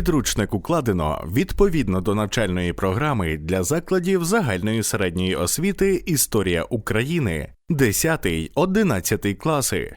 Підручник укладено відповідно до навчальної програми для закладів загальної середньої освіти Історія України 10-11 класи.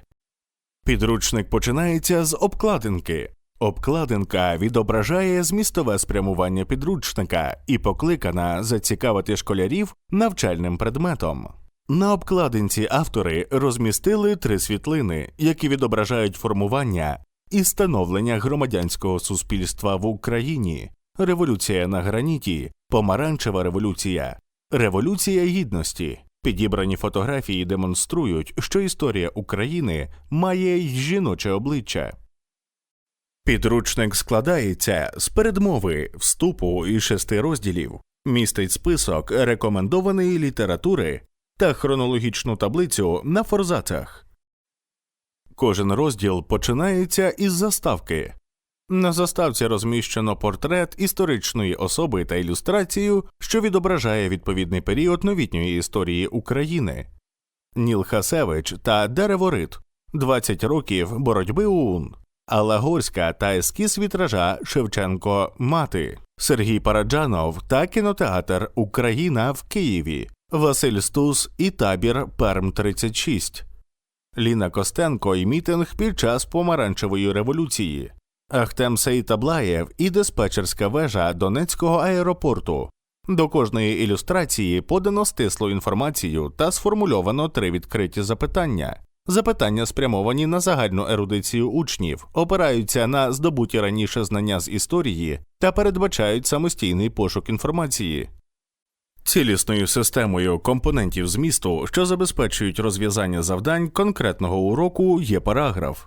Підручник починається з обкладинки. Обкладинка відображає змістове спрямування підручника і покликана зацікавити школярів навчальним предметом. На обкладинці автори розмістили три світлини, які відображають формування і становлення громадянського суспільства в Україні, революція на граніті, помаранчева революція, революція гідності. Підібрані фотографії демонструють, що історія України має й жіноче обличчя. Підручник складається з передмови, вступу і шести розділів, містить список рекомендованої літератури та хронологічну таблицю на форзацах. Кожен розділ починається із заставки. На заставці розміщено портрет історичної особи та ілюстрацію, що відображає відповідний період новітньої історії України. Ніл Хасевич та Дереворит 20 років боротьби ОУН, Алла Горська та ескіз вітража Шевченко Мати, Сергій Параджанов та кінотеатр Україна в Києві, Василь Стус і табір Перм 36 Ліна Костенко і мітинг під час помаранчевої революції, Ахтем Сейтаблаєв і диспетчерська вежа Донецького аеропорту. До кожної ілюстрації подано стислу інформацію та сформульовано три відкриті запитання. Запитання спрямовані на загальну ерудицію учнів, опираються на здобуті раніше знання з історії та передбачають самостійний пошук інформації. Цілісною системою компонентів змісту, що забезпечують розв'язання завдань конкретного уроку, є параграф.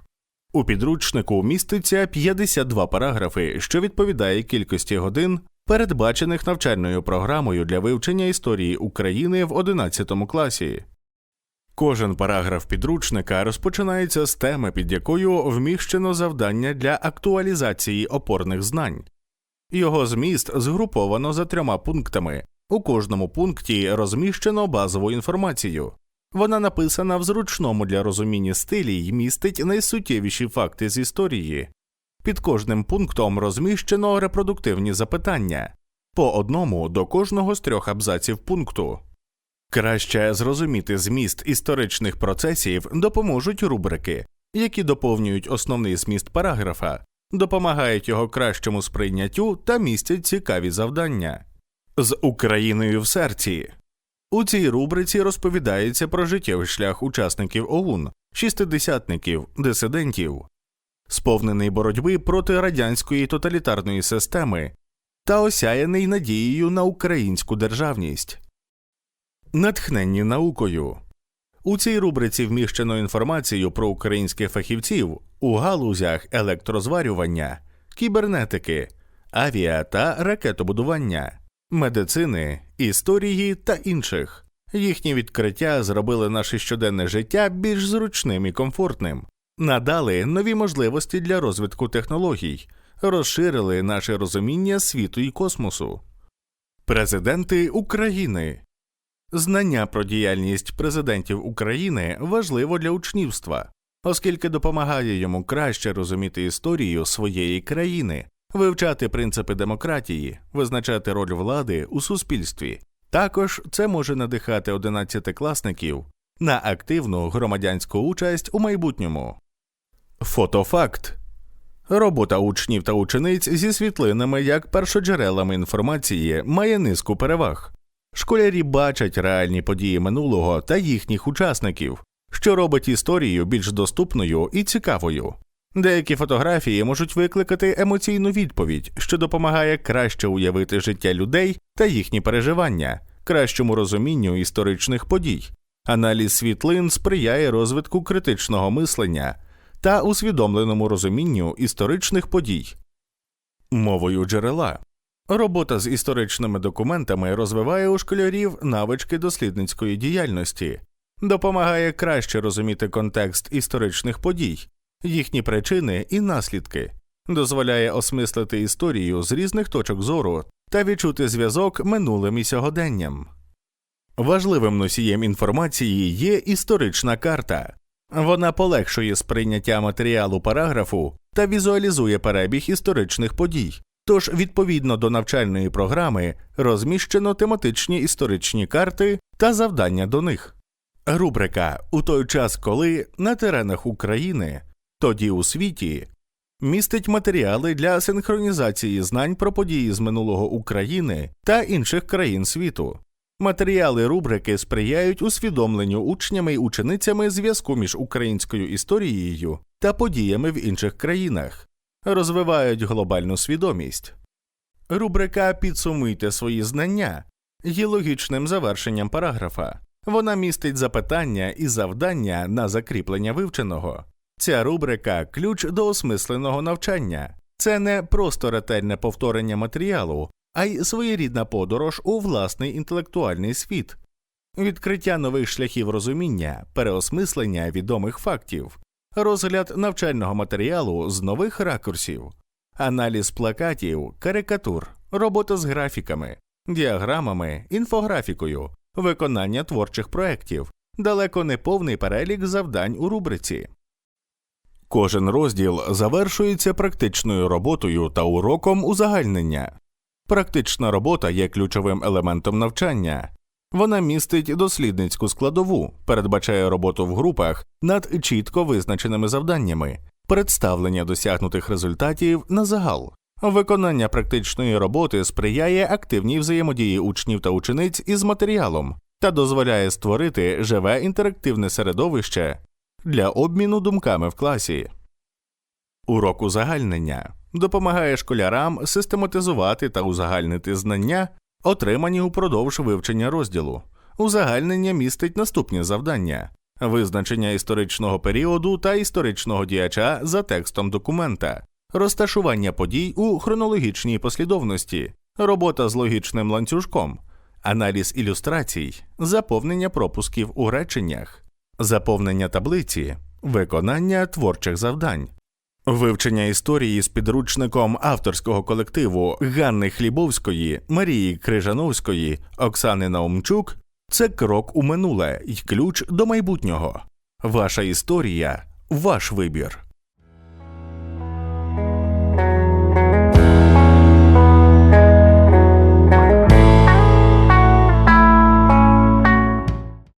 У підручнику міститься 52 параграфи, що відповідає кількості годин, передбачених навчальною програмою для вивчення історії України в 11 класі. Кожен параграф підручника розпочинається з теми, під якою вміщено завдання для актуалізації опорних знань. Його зміст згруповано за трьома пунктами. У кожному пункті розміщено базову інформацію. Вона написана в зручному для розуміння стилі й містить найсуттєвіші факти з історії. Під кожним пунктом розміщено репродуктивні запитання по одному до кожного з трьох абзаців пункту. Краще зрозуміти зміст історичних процесів допоможуть рубрики, які доповнюють основний зміст параграфа, допомагають його кращому сприйняттю та містять цікаві завдання. З Україною в серці. У цій рубриці розповідається про життєвий шлях учасників ОУН, шістидесятників, дисидентів, сповнений боротьби проти радянської тоталітарної системи та осяяний надією на українську державність. Натхненні наукою. У цій рубриці вміщено інформацію про українських фахівців у галузях електрозварювання, кібернетики, авіа та ракетобудування, медицини, історії та інших. Їхні відкриття зробили наше щоденне життя більш зручним і комфортним, надали нові можливості для розвитку технологій, розширили наше розуміння світу і космосу. Президенти України Знання про діяльність президентів України важливо для учнівства, оскільки допомагає йому краще розуміти історію своєї країни, вивчати принципи демократії, визначати роль влади у суспільстві. Також це може надихати одинадцятикласників на активну громадянську участь у майбутньому. Фотофакт робота учнів та учениць зі світлинами як першоджерелами інформації має низку переваг. Школярі бачать реальні події минулого та їхніх учасників, що робить історію більш доступною і цікавою. Деякі фотографії можуть викликати емоційну відповідь, що допомагає краще уявити життя людей та їхні переживання, кращому розумінню історичних подій. Аналіз світлин сприяє розвитку критичного мислення та усвідомленому розумінню історичних подій. Мовою джерела Робота з історичними документами розвиває у школярів навички дослідницької діяльності, допомагає краще розуміти контекст історичних подій, їхні причини і наслідки, дозволяє осмислити історію з різних точок зору та відчути зв'язок минулим і сьогоденням. Важливим носієм інформації є історична карта. Вона полегшує сприйняття матеріалу параграфу та візуалізує перебіг історичних подій, Тож, відповідно до навчальної програми, розміщено тематичні історичні карти та завдання до них. Рубрика У той час, коли на теренах України, тоді у світі містить матеріали для синхронізації знань про події з минулого України та інших країн світу. Матеріали рубрики сприяють усвідомленню учнями й ученицями зв'язку між українською історією та подіями в інших країнах, розвивають глобальну свідомість. Рубрика Підсумуйте свої знання є логічним завершенням параграфа. Вона містить запитання і завдання на закріплення вивченого. Ця рубрика ключ до осмисленого навчання. Це не просто ретельне повторення матеріалу, а й своєрідна подорож у власний інтелектуальний світ, відкриття нових шляхів розуміння, переосмислення відомих фактів, розгляд навчального матеріалу з нових ракурсів, аналіз плакатів, карикатур, робота з графіками, діаграмами, інфографікою, виконання творчих проєктів, далеко не повний перелік завдань у рубриці. Кожен розділ завершується практичною роботою та уроком узагальнення. Практична робота є ключовим елементом навчання. Вона містить дослідницьку складову, передбачає роботу в групах над чітко визначеними завданнями, представлення досягнутих результатів на загал. Виконання практичної роботи сприяє активній взаємодії учнів та учениць із матеріалом та дозволяє створити живе інтерактивне середовище для обміну думками в класі. Урок узагальнення. Допомагає школярам систематизувати та узагальнити знання, отримані упродовж вивчення розділу. Узагальнення містить наступні завдання: визначення історичного періоду та історичного діяча за текстом документа, розташування подій у хронологічній послідовності, робота з логічним ланцюжком, аналіз ілюстрацій, заповнення пропусків у реченнях, заповнення таблиці, виконання творчих завдань. Вивчення історії з підручником авторського колективу Ганни Хлібовської, Марії Крижановської, Оксани Наумчук це крок у минуле й ключ до майбутнього. Ваша історія, ваш вибір.